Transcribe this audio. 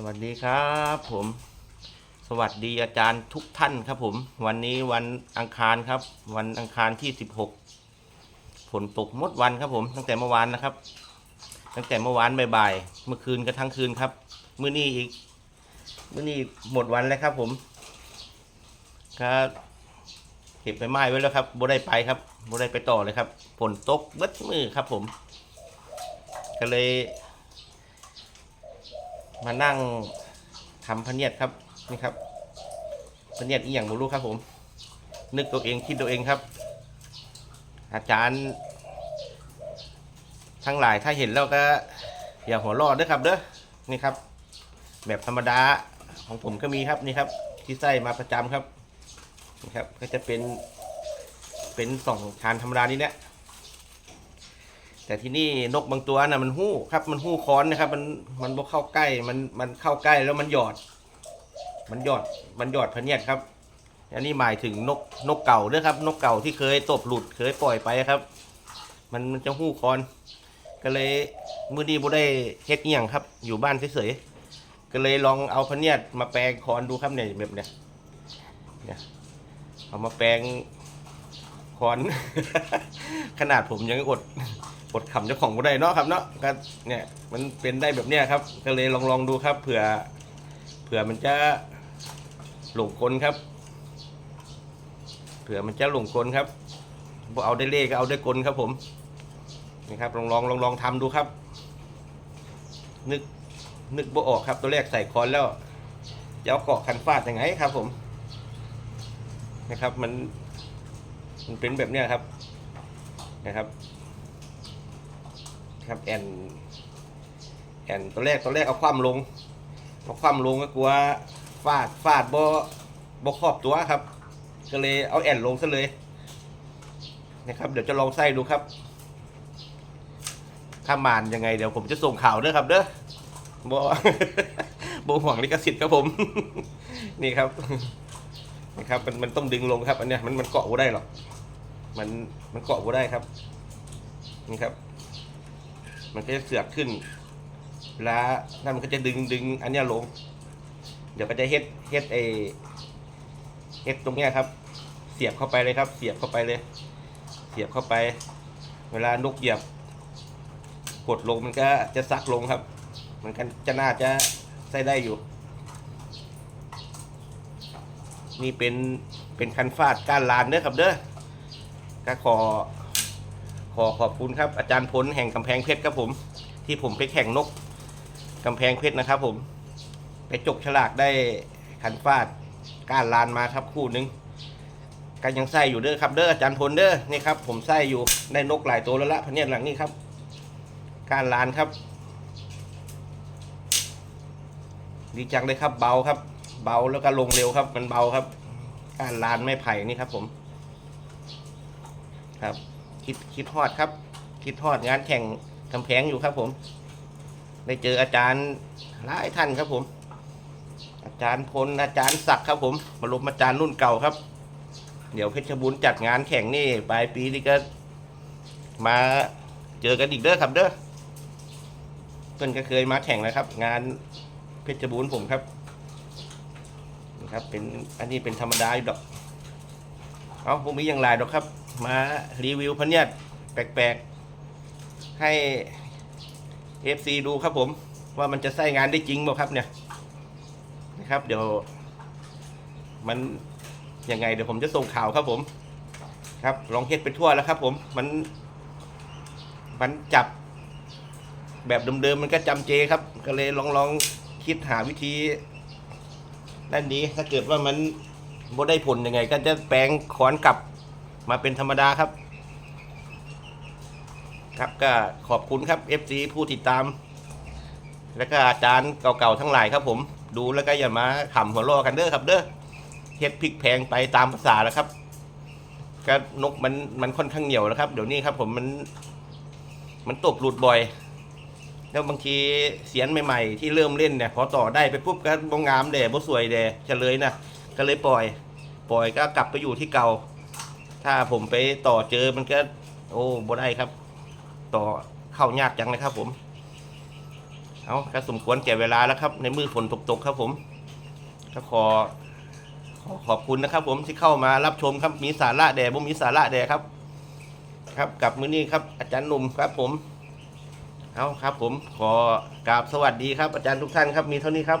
สวัสดีครับผม สวัสดีอาจารย์ทุกท่านครับผม วันนี้วันอังคารครับ วันอังคารที่ 16ฝนตกหมดวันครับผม ตั้งแต่เมื่อวานนะครับ ตั้งแต่เมื่อวานบ่ายๆเมื่อคืนก็ทั้งคืนครับมื้อนี้อีกมื้อนี้หมดวันแล้วครับผมก็เก็บไปไม้ไว้แล้วครับบ่ได้ไปครับบ่ได้ไปต่อเลยครับฝนตกเบิดมือครับผม ก็เลย มานั่งทำพเนียดครับนี่ครับพเนียดอีหยังไม่รู้ครับผม นึกตัวเองคิดตัวเองครับ อาจารย์ ทั้งหลายถ้าเห็นแล้วก็อย่าหัวรอดด้วยครับเด้อนี่ครับ แบบธรรมดาของผมก็มีครับนี่ครับ ที่ใส่มาประจำครับนี่ครับ ก็จะเป็นเป็นสองชานธรรมดานี้เนี่ย แต่ที่นี่นกบางตัวน่ะมันหู้ครับ มันหู้ค้อนนะครับ มันมันบ่เข้าใกล้มันมันเข้าใกล้แล้วมันหยอด มันหยอดมันหยอดพะเนียดครับอันนี้หมายถึงนกนกเก่าด้วยครับ นกเก่าที่เคยตบหลุดเคยปล่อยไปครับ มันมันจะหู้คอน ก็เลยมือดีบ่ได้เฮ็ดอหย่างครับ อยู่บ้านเฉยๆก็เลยลองเอาพเนียดมาแปลงคอนดูครับเนี่ยแบบเนี้ยเนี่ยเอามาแปลงคอน ขนาดผมยังอด ดขำเจ้าของบ่ได้เนาะครับเนาะก็เนี่ยมันเป็นได้แบบเนี้ยครับ ก็เลยลองลองดูครับเผื่อเผื่อมันจะหลงกลครับ เผื่อมันจะหลงกลครับบ่เอาได้เล่ก็เอาได้กลครับผมนี่ครับลองลองลองลองทำดูครับ นึกนึกบ่ออกครับตัวแรกใส่คอนแล้วจะเอาเกาะคันฟาดยังไงครับ ผม นะครับมันมันเป็นแบบเนี้ยครับนะครับ ครับแอนแอนตัวแรกตัวแรกเอาความลงเอาความลงก็กลัวฟาดฟาดบ่บ่ครอบตัวครับ ก็เลยเอาแอนลงซะเลยนะครับเดี๋ยวจะลองใส่ดูครับ ถ้ามานยังไงเดี๋ยวผมจะส่งข่าวเด้อครับ เด้อบ่บ่ห่วงลิขสิทธิ์ครับผม นี่ครับนะครับมันมันต้องดึงลงครับ อันเนี้ยมันมันเกาะบ่ได้หรอกมันมันเกาะบ่ได้ครับ นี่ครับ มันก็จะเสือกขึ้นเวลานั่นมันก็จะดึงดึงอันเนี้ยลง เดี๋ยวก็จะเฮ็ดเฮ็ดไอเฮ็ดตรงเนี้ยครับ เสียบเข้าไปเลยครับ เสียบเข้าไปเลย เสียบเข้าไป เวลานกเหยียบ กดลงมันก็จะซักลงครับ มันก็จะน่าจะใส่ได้อยู่ นี่เป็นเป็นคันฟาดก้านลานเด้อครับเด้อก็ขอ อขอบคุณครับอาจารย์พลแห่งกำแพงเพชรครับผม ที่ผมไปแข่งนกกำแพงเพชรนะครับผม ไปจกฉลากได้ขันฟาดก้านลานมาครับคู่หนึ่งก็ยังไส้อยู่เด้อครับเด้ออาจารย์พลเด้อนี่ครับ ผมไส้อยู่ได้นกหลายตัวแล้วละพะเนียหลังนี้ครับก้านลานครับ ดีจังเลยครับ เบาครับ เบาแล้วก็ลงเร็วครับ มันเบาครับก้านลานไม่ไผ่นี่ครับผมครับ คิดคิดฮอดครับ คิดฮอดงานแข่งกำแพงอยู่ครับผม ได้เจออาจารย์หลายท่านครับผม อาจารย์พลอาจารย์ศักดิ์ครับผมบรมอาจารย์รุ่นเก่าครับ เดี๋ยวเพชรบูรณ์จัดงานแข่งนี่ปลายปีนี้ก็มาเจอกันอีกเด้อครับเด้อเพื่อนก็เคยมาแข่งนะครับ งานเพชรบูรณ์ผมครับนะครับเป็นอันนี้เป็นธรรมดาอยู่ดอก เอาพวกนี้ยังหลายดอกครับ มารีวิวพเนียดแปลกๆ ให้ FC ดูครับผม ว่ามันจะใช้งานได้จริงบ่ครับเนี่ยนะครับ เดี๋ยว มันยังไงเดี๋ยวผมจะส่งข่าวครับผม ครับ ลองเฮ็ดไปทั่วแล้วครับผมมัน มันจับแบบเดิมๆมันก็จำเจครับ ก็เลยลองลองคิดหาวิธีด้านนี้ถ้าเกิดว่ามัน บ่ได้ผลยังไง ก็จะแปลงขอนกลับมาเป็นธรรมดาครับ ครับก็ขอบคุณครับ FC ผู้ติดตาม แล้วก็อาจารย์เก่าๆทั้งหลายครับ ผมดูแล้วก็อย่ามาขำหัวเรอกันเด้อครับ เด้อเฮ็ดพริกแพงไปตามภาษาแล้วครับก็นกมันมันค่อนข้างเหนียวแล้วครับ เดี๋ยวนี้ครับ ผมมัน มันตบหลุดบ่อยแล้วบางทีเสียนใหม่ ๆ ที่เริ่มเล่นเนี่ยพอต่อได้ไปปุ๊บก็บงงามแด่บ่สวยแด่เฉลยนะ ก็เลยปล่อย ปล่อยก็กลับไปอยู่ที่เก่า ถ้าผมไปต่อเจอมันก็ โอ้บ่ได้ครับ ต่อเข้ายากจังเลยครับ ผม เอาก็สมควรแก่เวลาแล้วครับ ในมือฝนตกๆครับ ผมก็ขอขอขอบคุณนะครับ ผมที่เข้ามารับชมครับ มีสาระแด่บ่มีสาระแด่ครับ ครับกับมือนี้ครับ อาจารย์หนุ่มครับ ผมเอาครับ ผมขอกราบสวัสดีครับ อาจารย์ทุกท่านครับ มีเท่านี้ครับ